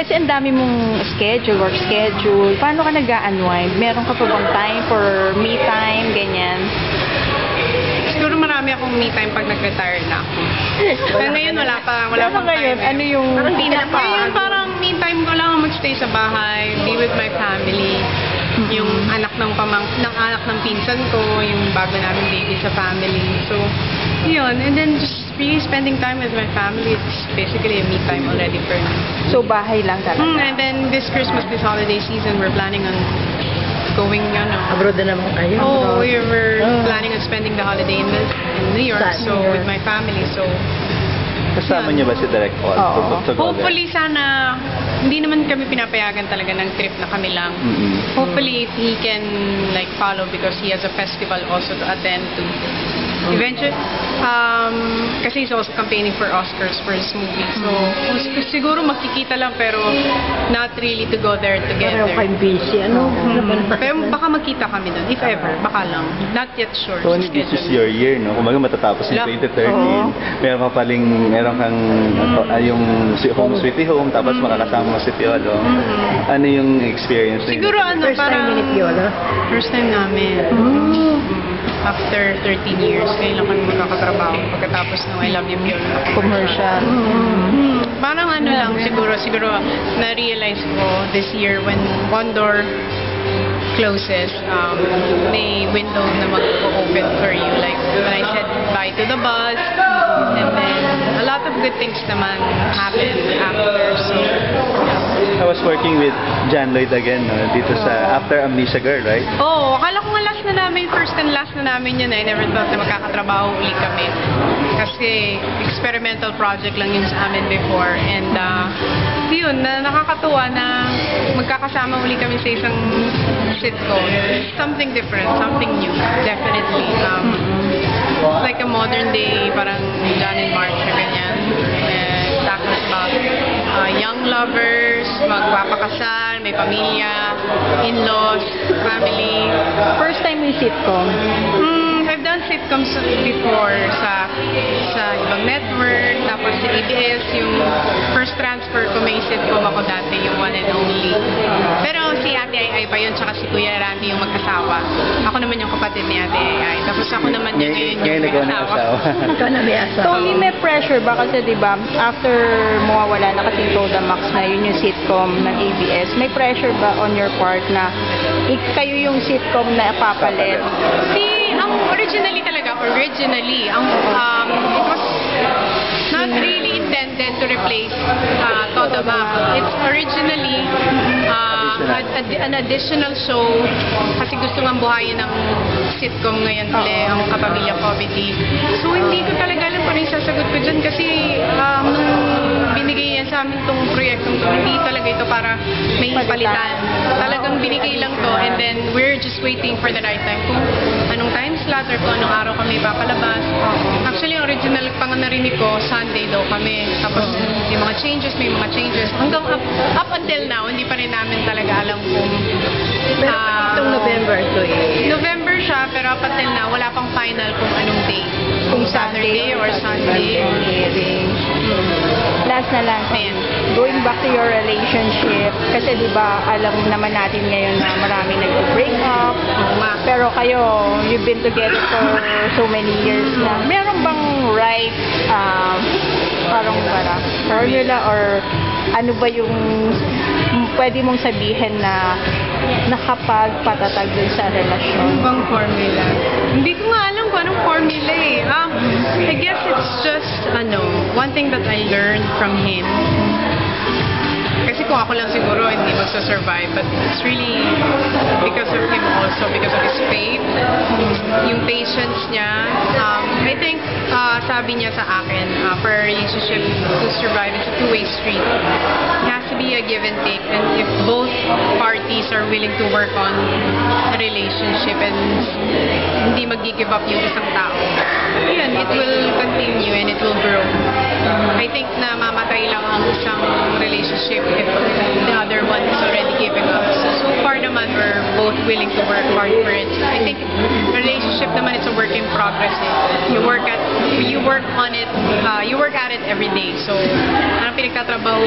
Kasi ang dami mong schedule, work schedule. Paano ka nag-unwind? Meron ka pa bang time for me time, ganyan? Siguro marami akong me time pag nag-retire na ako. Pero ngayon wala pa, wala Paano pang ngayon? time. eh. Ano yung Parang pinaka- Ngayon parang me time ko lang mag-stay sa bahay, be with my family. Yung anak ng pamang ng anak ng pinsan ko, yung bago namin baby sa family. So, yun. And then just really spending time with my family. It's basically a me time already for me. So, bahay lang talaga. Mm, and then this Christmas, this holiday season, we're planning on going, ano, Abroad na naman kayo. Oh, we were Oh. planning on spending the holiday in, the, in New York, Sa so New York. with my family. So Kasama niyo ba si Direct Paul? To- to there? hopefully sana hindi naman kami pinapayagan talaga ng trip na kami lang. Mm-mm. Hopefully if he can like follow because he has a festival also to attend to. Eventually, um, kasi he's also campaigning for Oscars for his movie. So, sig- siguro makikita lang pero not really to go there Pareho together. kayo busy. Ano? Ano naman? Pero baka magkita kami doon, if ever, baka lang. Not yet sure. Tony, this is schedule. your year, no? Kumaga matatapos yung Wala. 2013. Oo. Meron ka paling, meron kang ah, yung si Home Sweety Home, tapos makakasama mo si Piolo. Ano yung experience? Siguro ano, First time parang minute yun, ha? first time namin. Mm. After 13 years, lang kami magkakatrabaho pagkatapos ng I Love You Piolo. Commercial. Hmm, parang ano lang, siguro, siguro na-realize ko this year when one door closes, um, may window na mag-open for you. Like when I said bye to the bus, and then a lot of good things naman happened after. So, I was working with John Lloyd again, no? Dito sa After Amnesia Girl, right? Oh, akala ko nga last na namin, first and last na namin yun. I never thought na magkakatrabaho uli kami. Kasi experimental project lang yun sa amin before. And uh, yun, na nakakatuwa na magkakasama uli kami sa isang sitcom. Something different, something new, definitely. Um, like a modern day, parang John and Mark lovers, magpapakasal, may pamilya, in-laws, family. First time yung sitcom. Hmm, I've done sitcoms before sa sa ibang network, tapos sa ABS, yung first transfer ko may sitcom ako dati, yung one and only. Pero si Ate Ai pa yun, tsaka si Kuya Randy yung mag-asawa. Ako naman yung kapatid ni Ate Ai. Tapos ako naman yung ngayon yung Ngayon ng mag-asawa. asawa. Ikaw na may asa. Tony, may pressure ba? Kasi di ba after mawawala na kasi Toda Max na yun yung sitcom ng ABS, may pressure ba on your part na ik- kayo yung sitcom na papalit? Si, ang originally talaga, originally, ang, um, it was not really intended to replace uh, Mac. It's originally uh, a- a- an additional show kasi gusto nga buhayin ng sitcom ngayon uli, ang Kapamilya Comedy. So, hindi ko talaga alam kung ano yung sasagot ko dyan kasi um, nung binigay yan sa amin tong proyektong to, hindi talaga ito para may palitan. Talagang binigay lang to and then we're just waiting for the right time kung anong time slot or kung anong araw kami papalabas. Actually, original pang narinig ko, Sunday daw kami. Tapos may mga changes, may mga changes. Hanggang up, up until now, hindi pa rin namin talaga alam kung Pero ah, itong November to eh. November pero up until now, wala pang final kung anong day. Kung Saturday or Sunday. airing. Last na lang, Ayan. going back to your relationship, kasi di ba alam naman natin ngayon na marami nag-break up, pero kayo, you've been together for so many years na. Meron bang right, um, parang para, formula or ano ba yung pwede mong sabihin na nakapagpatatag dun sa relasyon? Ibang formula. Hindi ko nga alam kung anong formula eh. Um, I guess it's just, ano, one thing that I learned from him. Kasi kung ako lang siguro, hindi magsa-survive. But it's really because of him also, because of his faith, yung patience niya. Um, I think, uh, sabi niya sa akin, uh, for a relationship to survive, it's a two-way street. It has to be a give and take. And if both parties are willing to work on relationship and hindi mag-give up yung isang tao, yun, it will continue and it will grow. I think na mamatay lang ang isang relationship if the other one is already giving up. So, far naman, we're both willing to work hard for it. I think relationship naman is a work in progress. You work at, you work on it, uh, you work at it every day. So, anong pinagtatrabaho